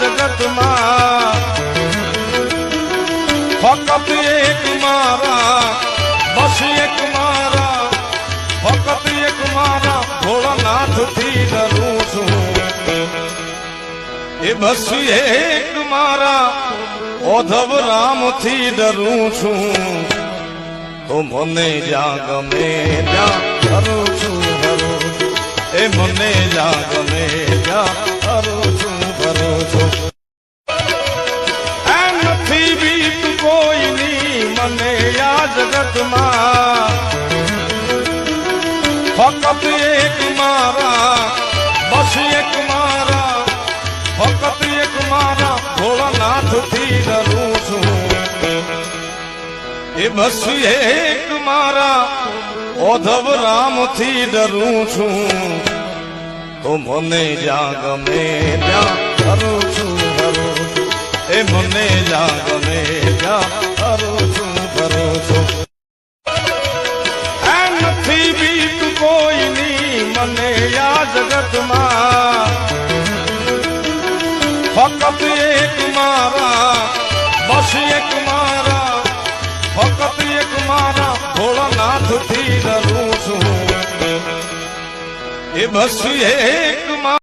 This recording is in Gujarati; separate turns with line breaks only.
જગતમાં. ફક્ત એક મારા, બસ એક મારા, ફક્ત એક મારા ભોળાનાથથી ડરું છું. એ બસ એક મારા, ઓધવ રામથી ડરું છું. તો મને જ્યાં ગમે ત્યાં કરું છું. એ મને નથી બીત કોઈની મને યાદ જગતમાં ફક્ત એક મારા, બસ એક મારા, ફક્ત એક મારા ભોળાનાથથી ડરું છું. એ બસ એક મારા, ઓધવ રામથી ડરું છું. તો મને જ્યાં ગમે ત્યાં કરું છું. મને ત્યાં કરું છું કરું છું નથી બીત કોઈની, મને આ જગતમાં. ફક્ત એક મારા, બસ એક મારા, ફક્ત એક મારા ભોળાનાથથી ડરું છું. એ બસ એક